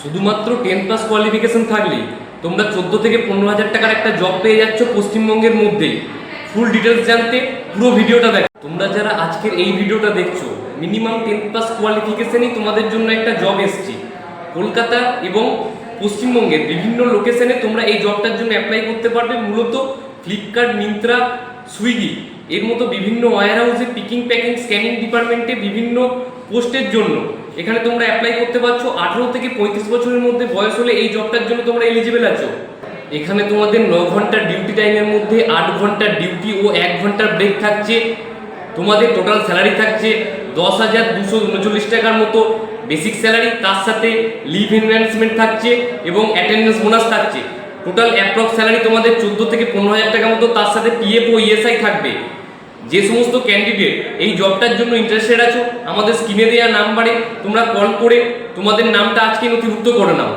শুধুমাত্র ten plus qualification থাকলেই তোমরা চোদ্দ থেকে পনেরো হাজার টাকার একটা জব পেয়ে যাচ্ছ পশ্চিমবঙ্গের মধ্যেই ফুল ডিটেলস জানতে পুরো ভিডিওটা দেখো। তোমরা যারা আজকের এই ভিডিওটা দেখছ মিনিমাম টেন প্লাস কোয়ালিফিকেশনই তোমাদের জন্য একটা জব এসছে। কলকাতা এবং পশ্চিমবঙ্গের বিভিন্ন লোকেশনে তোমরা এই জবটার জন্য অ্যাপ্লাই করতে পারবে। মূলত ফ্লিপকার্ট মিন্ত্রা সুইগি এর মতো বিভিন্ন ওয়্যার হাউসে পিকিং প্যাকিং স্ক্যানিং ডিপার্টমেন্টে বিভিন্ন পোস্টের জন্য। এখানে তোমরা অ্যাপ্লাই করতে পারছ। আঠারো থেকে পঁয়ত্রিশ বছরের মধ্যে বয়স হলে এই জবটার জন্য তোমরা এলিজিবল আছো। এখানে তোমাদের ন ঘণ্টার ডিউটি টাইমের মধ্যে আট ঘণ্টার ডিউটি ও এক ঘণ্টার ব্রেক থাকছে। তোমাদের টোটাল স্যালারি থাকছে দশ হাজার দুশো উনচল্লিশ টাকার মতো বেসিক স্যালারি তার সাথে লিভ এনহ্যান্সমেন্ট থাকছে এবং অ্যাটেন্ডেন্স বোনাস থাকছে। টোটাল অ্যাপ্রক্স স্যালারি তোমাদের চোদ্দ থেকে পনেরো হাজার টাকার মতো, তার সাথে পিএফ ও ইএসআই থাকবে। যে সমস্ত ক্যান্ডিডেট এই জবটার জন্য ইন্টারেস্টেড আছো, আমাদের স্কিমে দেওয়া নাম্বারে তোমরা কল করে তোমাদের নামটা আজকে নথিভুক্ত করে নাও।